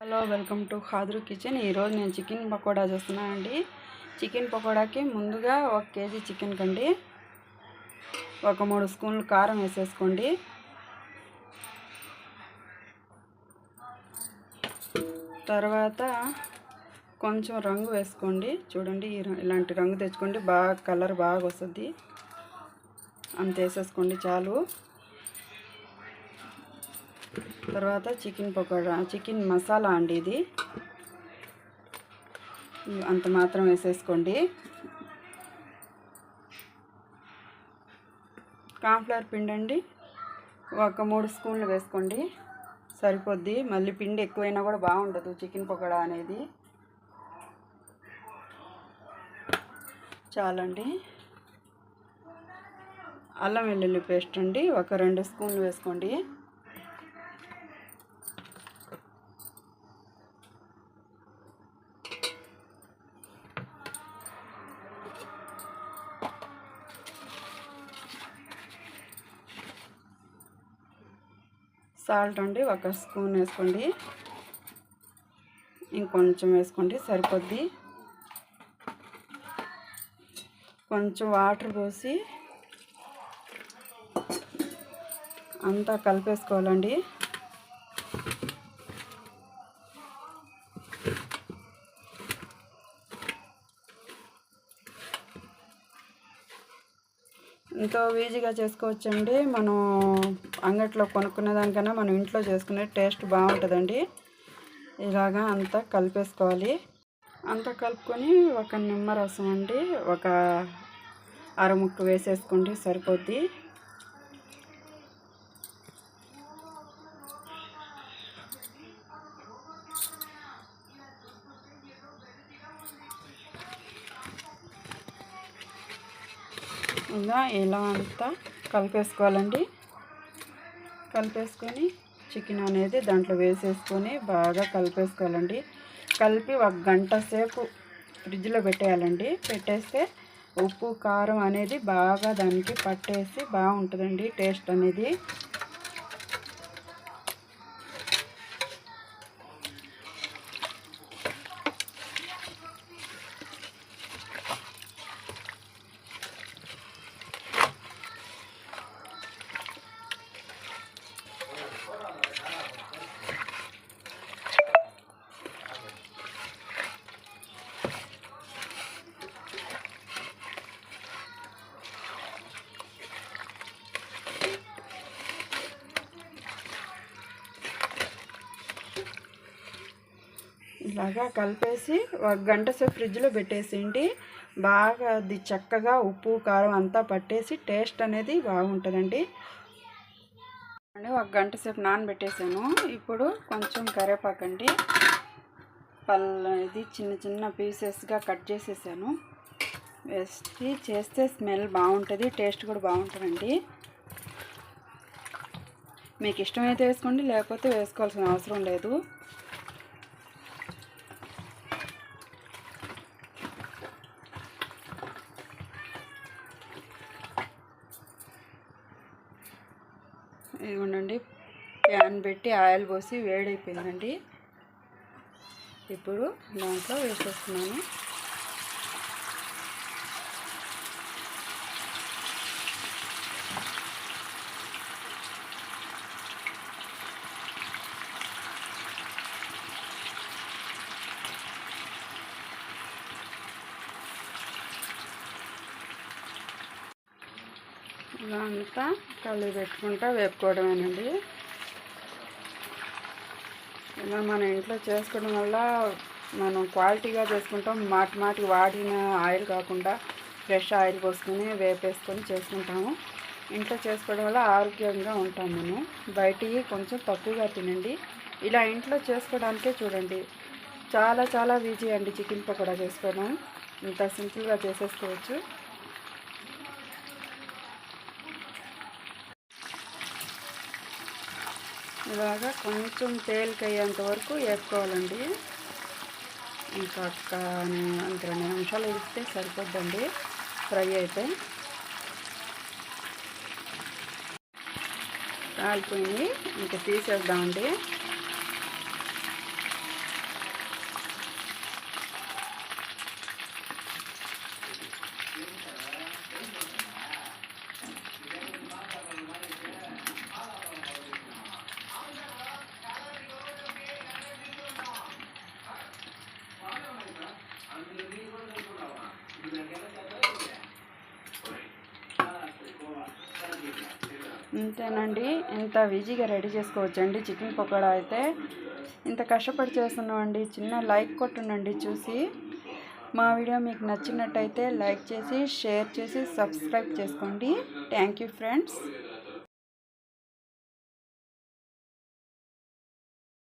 Hello welcome to Khadar kitchen. ఈరోజు నేను chicken pakoda చేస్తున్నానండి చికెన్ పకోడాకి ముందుగా ఒక కేజీ చికెన్ కండి. ఒక మూడు స్పూన్లు కారం వేసేసుకోండి. తర్వాత కొంచెం రంగు వేసుకోండి. చూడండి ఈ ఇలాంటి రంగు తెచ్చుకోండి. బాగా కలర్ బాగా వస్తుంది. అంత వేసేసుకోండి చాలు. తర్వాత చికెన్ పకోడా చికెన్ మసాలా అండి ఇది. అంత మాత్రం వేసేసుకోండి. కాన్ఫ్లవర్ పిండి అండి. ఒక మూడు స్పూన్లు వేసుకోండి. సరిపోద్ది. మళ్ళీ పిండి ఎక్కువైనా కూడా బాగుండదు చికెన్ పకోడా అనేది. చాలండి. అల్లం వెల్లుల్లి పేస్ట్ అండి. ఒక రెండు స్పూన్లు వేసుకోండి. సాల్ట్ అండి ఒక స్పూన్ వేసుకోండి. ఇంకొంచెం వేసుకోండి సరిపోద్ది. కొంచెం వాటర్ పోసి అంతా కలిపేసుకోవాలండి. ఎంతో ఈజీగా చేసుకోవచ్చండి. మనం అంగట్లో కొనుక్కునే దానికన్నా మనం ఇంట్లో చేసుకునే టేస్ట్ బాగుంటుందండి. ఇలాగా అంతా కలిపేసుకోవాలి. అంతా కలుపుకొని ఒక నిమ్మరసం అండి. ఒక అరముక్క వేసేసుకోండి సరిపోద్ది. ఇలా ఇలా అంతా కలిపేసుకోవాలండి? కలిపేసుకొని చికెన్ అనేది దాంట్లో వేసేసుకొని బాగా కలిపేసుకోవాలండి. కలిపి ఒక గంట సేపు ఫ్రిడ్జ్లో పెట్టేయాలండి. పెట్టేస్తే ఉప్పు కారం అనేది బాగా దానికి పట్టేసి బాగుంటుందండి టేస్ట్ అనేది. ఇలాగా కలిపేసి ఒక గంట సేపు ఫ్రిడ్జ్లో పెట్టేసేయండి. బాగా అది చక్కగా ఉప్పు కారం అంతా పట్టేసి టేస్ట్ అనేది బాగుంటుందండి. అండి ఒక గంట సేపు నానబెట్టేసాను. ఇప్పుడు కొంచెం కరేపాకండి పల్ల ఇది చిన్న చిన్న పీసెస్గా కట్ చేసేసాను. వేసి చేస్తే స్మెల్ బాగుంటుంది టేస్ట్ కూడా బాగుంటుందండి. మీకు ఇష్టమైతే వేసుకోండి లేకపోతే వేసుకోవాల్సిన అవసరం లేదు. ఇవ్వండి ప్యాన్ పెట్టి ఆయిల్ పోసి వేడైపోయిందండి. ఇప్పుడు దాంట్లో వేసేస్తున్నాను. ఇలా అంతా కలిపి పెట్టుకుంటా వేపుకోవడమేనండి ఇలా మన ఇంట్లో చేసుకోవడం వల్ల మనం క్వాలిటీగా చేసుకుంటాం. మాటి మాటికి వాడిన ఆయిల్ కాకుండా ఫ్రెష్ ఆయిల్ పోసుకొని వేపేసుకొని చేసుకుంటాము. ఇంట్లో చేసుకోవడం వల్ల ఆరోగ్యంగా ఉంటాం మనం. బయటికి కొంచెం తక్కువగా తినండి. ఇలా ఇంట్లో చేసుకోవడానికే చూడండి. చాలా చాలా ఈజీ అండి చికెన్ పకోడా చేసుకోవడం. ఇంత సింపుల్గా చేసేసుకోవచ్చు. ఇలాగా కొంచెం తేలికయ్యేంత వరకు వేసుకోవాలండి ఇంకా ఒక్క అంత రెండు నిమిషాలు వేస్తే సరిపోద్దండి. ఫ్రై అయితే. కాలిపోయింది. ఇంకా తీసేద్దామండి. అంతేనండి ఇంత ఈజీగా రెడీ చేసుకోవచ్చండి. చికెన్ పకోడా అయితే ఇంత కష్టపడి చేస్తున్నామండి. చిన్న లైక్ కొట్టుండండి చూసి. మా వీడియో మీకు నచ్చినట్టయితే లైక్ చేసి షేర్ చేసి సబ్స్క్రైబ్ చేసుకోండి. Thank you friends.